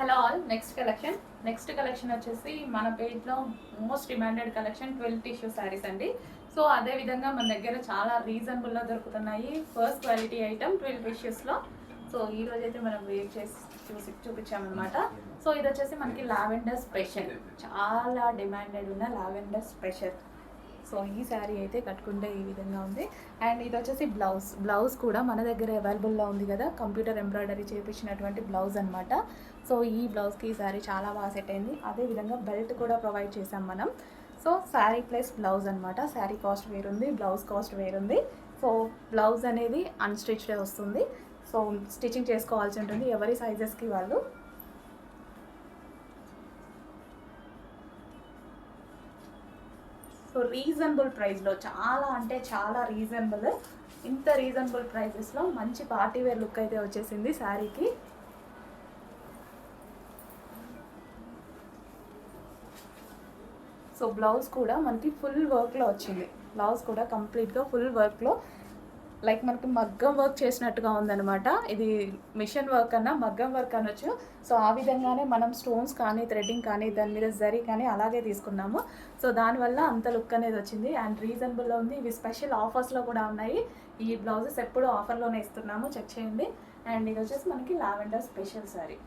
Hello all next collection next collection వచ్చేసి మన పేజ్లో most demanded collection twelve tissue saris అండి. సో అదే విధంగా మన దగ్గర చాలా రీజనబుల్లో దొరుకుతున్నాయి. ఫస్ట్ క్వాలిటీ ఐటమ్ ట్వెల్వ్ టిష్యూస్లో సో ఈ రోజు అయితే మనం వేర్ చేసి చూసి చూపించామన్నమాట. సో ఇది వచ్చేసి మనకి లావెండర్ స్పెషల్ చాలా డిమాండెడ్ ఉన్న లావెండర్ స్పెషల్ సో ఈ శారీ అయితే కట్టుకుంటే ఈ విధంగా ఉంది. అండ్ ఇది వచ్చేసి బ్లౌజ్. బ్లౌజ్ కూడా మన దగ్గర అవైలబుల్లో ఉంది కదా. కంప్యూటర్ ఎంబ్రాయిడరీ చేపించినటువంటి బ్లౌజ్ అనమాట సో ఈ బ్లౌజ్కి ఈ శారీ చాలా బాగా సెట్ అయింది. అదేవిధంగా బెల్ట్ కూడా ప్రొవైడ్ చేసాం మనం. సో శారీ ప్లస్ బ్లౌజ్ అనమాట శారీ కాస్ట్ వేరుంది బ్లౌజ్ కాస్ట్ వేరుంది సో బ్లౌజ్ అనేది అన్స్టిచ్డ్ వస్తుంది. సో స్టిచ్చింగ్ చేసుకోవాల్సి ఉంటుంది ఎవరి సైజెస్కి వాళ్ళు. సో రీజనబుల్ ప్రైస్లో చాలా అంటే చాలా రీజనబుల్ ఇంత రీజనబుల్ ప్రైజెస్లో మంచి పార్టీ వేర్ లుక్ అయితే వచ్చేసింది శారీకి. సో బ్లౌజ్ కూడా మనకి ఫుల్ వర్క్లో వచ్చింది. బ్లౌజ్ కూడా కంప్లీట్గా ఫుల్ వర్క్లో లైక్ మనకి మగ్గం వర్క్ చేసినట్టుగా ఉందన్నమాట. ఇది మిషన్ వర్క్ అన్నా మగ్గం వర్క్ అనొచ్చు. సో ఆ విధంగానే మనం స్టోన్స్ కానీ థ్రెడ్డింగ్ కానీ దాని మీద జరీ కానీ అలాగే తీసుకున్నాము. సో దానివల్ల అంత లుక్ అనేది వచ్చింది. అండ్ రీజనబుల్లో ఉంది. ఇవి స్పెషల్ ఆఫర్స్లో కూడా ఉన్నాయి. ఈ బ్లౌజెస్ ఎప్పుడు ఆఫర్లోనే ఇస్తున్నాము. చెక్ చేయండి. అండ్ ఇది వచ్చేసి మనకి లావెండర్ స్పెషల్ సారీ.